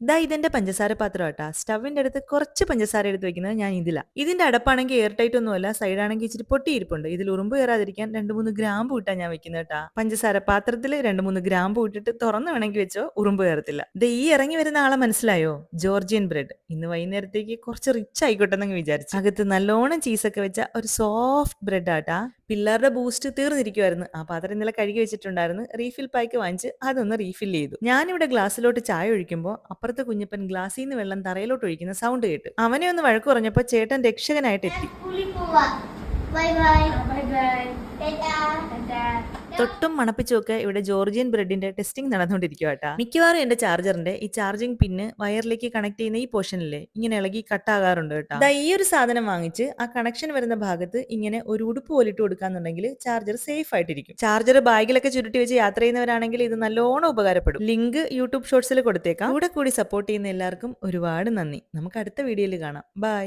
ദാ ഇതെന്റെ പഞ്ചസാര പാത്രം കേട്ടാ. സ്റ്റവിന്റെ അടുത്ത് കുറച്ച് പഞ്ചസാര എടുത്ത് വെക്കുന്നത് ഞാൻ ഇതിലാ. ഇതിന്റെ അടപ്പാണെങ്കിൽ എയർ ടൈറ്റ് ഒന്നുമല്ല സൈഡാണെങ്കിൽ ഇച്ചിരി പൊട്ടിയിരിപ്പുണ്ട് ഇതിൽ ഉറുമ്പ് കയറാതിരിക്കാൻ രണ്ട് മൂന്ന് ഗ്രാമ്പ് ഇട്ടാ ഞാൻ വെക്കുന്നത് കേട്ടാ. പഞ്ചസാര പാത്രത്തിൽ രണ്ട് മൂന്ന് ഗ്രാമ്പ് ഇട്ടിട്ട് തുറന്നു വേണമെങ്കിൽ വെച്ചോ ഉറുമ്പ് കയറത്തില്ല. ഇത് ഈ ഇറങ്ങി വരുന്ന ആളെ മനസ്സിലായോ? Georgian bread. ഇന്ന് വൈകുന്നേരത്തേക്ക് കുറച്ച് റിച്ച് ആയിക്കോട്ടെ എന്നങ്ങ് വിചാരിച്ചു. അകത്ത് നല്ലോണം ചീസൊക്കെ വെച്ച ഒരു സോഫ്റ്റ് ബ്രെഡ് ആട്ടാ പിള്ളേരുടെ ബൂസ്റ്റ് തീർന്നിരിക്കുമായിരുന്നു ആ പാത്രം ഇന്നലെ കഴുകി വെച്ചിട്ടുണ്ടായിരുന്നു. റീഫിൽ പാക്ക് വാങ്ങിച്ച് അതൊന്ന് റീഫിൽ ചെയ്തു. ഞാനിവിടെ ഗ്ലാസ്സിലോട്ട് ചായ ഒഴിക്കുമ്പോൾ അപ്പുറത്തെ കുഞ്ഞപ്പൻ ഗ്ലാസ്സിൽ നിന്ന് വെള്ളം തറയിലോട്ട് ഒഴിക്കുന്ന സൗണ്ട് കേട്ടു. അവനെ ഒന്ന് വഴക്ക് പറഞ്ഞപ്പോൾ ചേട്ടൻ രക്ഷകനായിട്ട് എത്തി. Bye bye. Bye bye. Tata. തൊട്ടും മണപ്പിച്ചുമൊക്കെ ഇവിടെ ജോർജിയൻ ബ്രെഡിന്റെ ടെസ്റ്റിംഗ് നടന്നുകൊണ്ടിരിക്കുക കേട്ടാ മിക്കവാറും എന്റെ ചാർജറിന്റെ ഈ ചാർജിംഗ് പിന്ന് വയറിലേക്ക് കണക്ട് ചെയ്യുന്ന ഈ പോർഷനിലെ ഇങ്ങനെ ഇളകി കട്ടാകാറുണ്ട് കേട്ടോ. ഈ ഒരു സാധനം വാങ്ങിച്ച് ആ കണക്ഷൻ വരുന്ന ഭാഗത്ത് ഇങ്ങനെ ഒരു ഉടുപ്പ് പോലിട്ട് കൊടുക്കാന്നുണ്ടെങ്കിൽ ചാർജർ സേഫ് ആയിട്ടിരിക്കും. ചാർജർ ബാഗിലൊക്കെ ചുരുട്ടി വെച്ച് യാത്ര ചെയ്യുന്നവരാണെങ്കിൽ ഇത് നല്ലോണം ഉപകാരപ്പെടും. ലിങ്ക് യൂട്യൂബ് ഷോർട്സിൽ കൊടുത്തേക്കാം. കൂടെ കൂടി സപ്പോർട്ട് ചെയ്യുന്ന എല്ലാവർക്കും ഒരുപാട് നന്ദി. നമുക്ക് അടുത്ത വീഡിയോയിൽ കാണാം. ബൈ